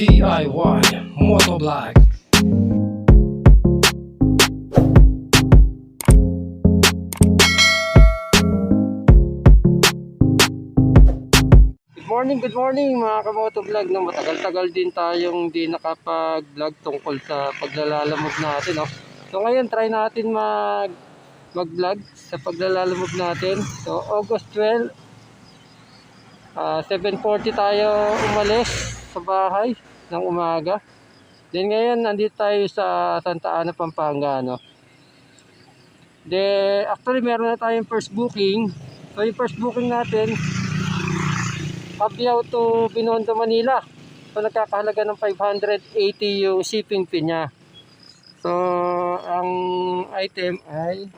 DIY Motovlog Good morning, good morning mga kamoto vlog no? Matagal-tagal din tayong di nakapag-vlog tungkol sa paglalalamog natin no? So ngayon try natin mag mag-vlog sa paglalalamog natin So August 12 ah, 7.40 tayo umalis sa bahay ng umaga Then ngayon nandito tayo sa Santa Ana, Pampanga no? De, actually meron na tayong first booking So yung first booking natin Abyaw to Binondo, Manila. So nagkakahalaga ng 580 yung shipping fee niya. So ang item ay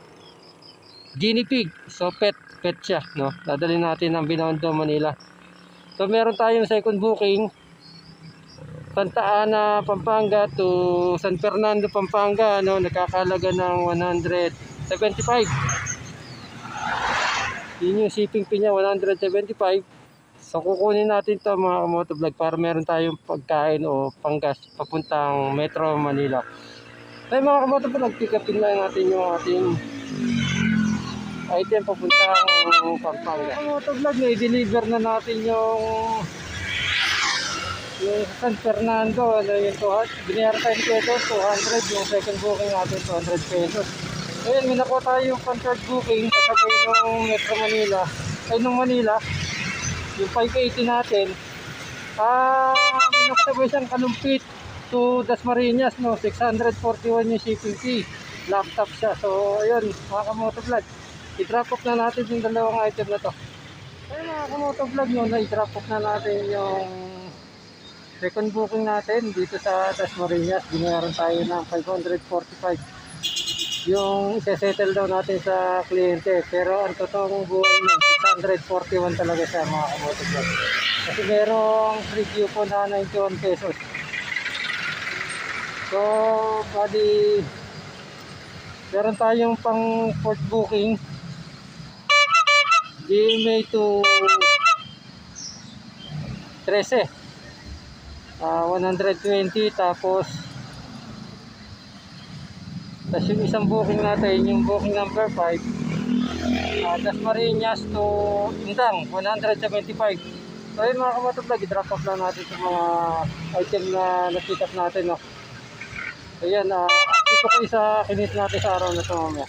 guinea pig. So pet pet siya, no. Dadalhin natin ng Binondo, Manila. So meron tayong second booking Santa Ana, Pampanga to San Fernando, Pampanga, no. Nagkakahalaga ng 175. Yun yung shipping fee niya, 175. So kukunin natin to mga motovlog para meron tayong pagkain o panggas papuntang Metro Manila. Ay mga kamotovlog, pick upin lang natin yung ating item papuntang Pampanga. Mga motovlog, na-deliver na natin yung yung San Fernando, ano yung 200, binayaran tayo ni Pedro, 200, yung second booking natin, 200 pesos. Ayun, may nakuha tayo yung third booking, kasabay ng Metro Manila, ay nung Manila, yung 580 natin. Ah minakasabay siyang kalumpit to Dasmariñas no? 641 yung shipping fee. Laptop siya. So ayun mga kamotovlog. I-drop off na natin yung dalawang item na to. Ayun mga kamotovlog no? Na i-drop off na natin yung second booking natin dito sa Dasmariñas binayaran tayo ng 545 yung isa-settle daw natin sa kliyente pero ang totoong buhay nun 641 talaga siya mga kamotovlog kasi merong review po na 91 pesos. So bali meron tayong pang port booking. GMA to 13 ah 120 tapos tapos yung isang booking natin, yung booking number 5, uh, Dasmariñas to Indang, 175. So yun mga kamotoblag, i-drop off lang natin sa mga item na na-pick up natin. No? So yan, uh, update ko kayo sa kinit natin sa araw na ito mamaya.